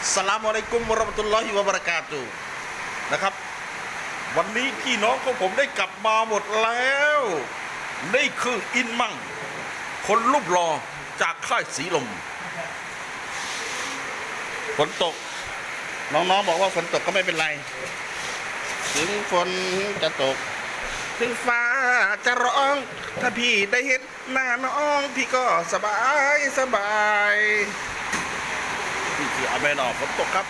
อัสลามอะลัยกุมวะราะมะตุลลอฮิวะบะเราะกาตุนะครับ วันนี้พี่น้องของผมได้กลับมาหมดแล้วนี่คืออินมั่ง คนรูปรอจากค่ายสีลมฝนตก น้องๆบอกว่าฝนตกก็ไม่เป็นไร ถึงฝนจะตก ถึงฟ้าจะร้อง ถ้าพี่ได้เห็นหน้าน้อง พี่ก็สบายสบาย นี่คืออาเมนอฝนตกครับ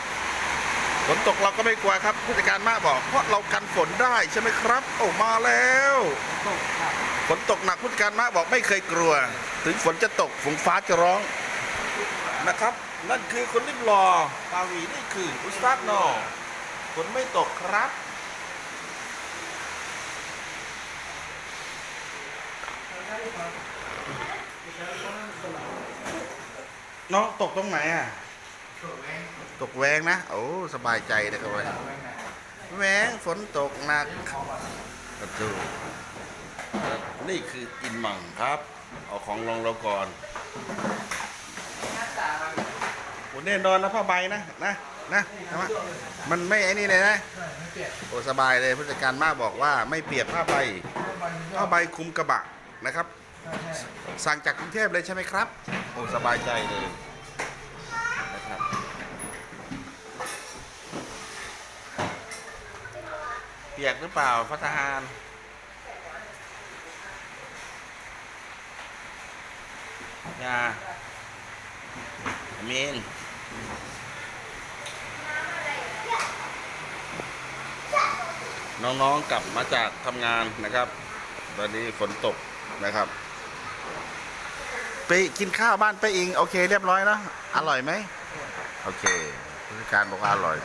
ฝนตกเราก็ไม่กลัวครับผู้จัดการมาบอก เพราะเรากันฝนได้ใช่ไหมครับ โอ้มาแล้วฝนตกหนักผู้จัดการมาบอกไม่เคยกลัว ถึงฝนจะตกฝนฟ้าจะร้องนะครับ นั่นคือคนริบรอกาวีนี่คืออุสตาดนอฝนไม่ตกครับน้องตกตรงไหนอะ ตกแวงนะ โอ้ สบายใจนะครับแวงแวงฝนตกหนักกระตูนี่คืออินมังครับ เอาของลงเราก่อนโอ้แน่นอนนะผ้าใบนะนะนะใช่ไหมมันไม่ไอ้นี่เลยนะโอ้สบายเลยผู้จัดการมากบอกว่าไม่เปียกผ้าใบผ้าใบคุมกระบะนะครับ สั่งจากกรุงเทพเลยใช่ไหมครับโอ้สบายใจเลยนะครับ เปียกหรือเปล่าพัทหารยาอามีนน้องๆกลับมาจากทำงานนะครับ ตอนนี้ฝนตกนะครับ ไปกินข้าวบ้านไปาอิง โอเค เรียบร้อยแล้วอร่อยไหม โอเคผู้การบอกว่าอร่อย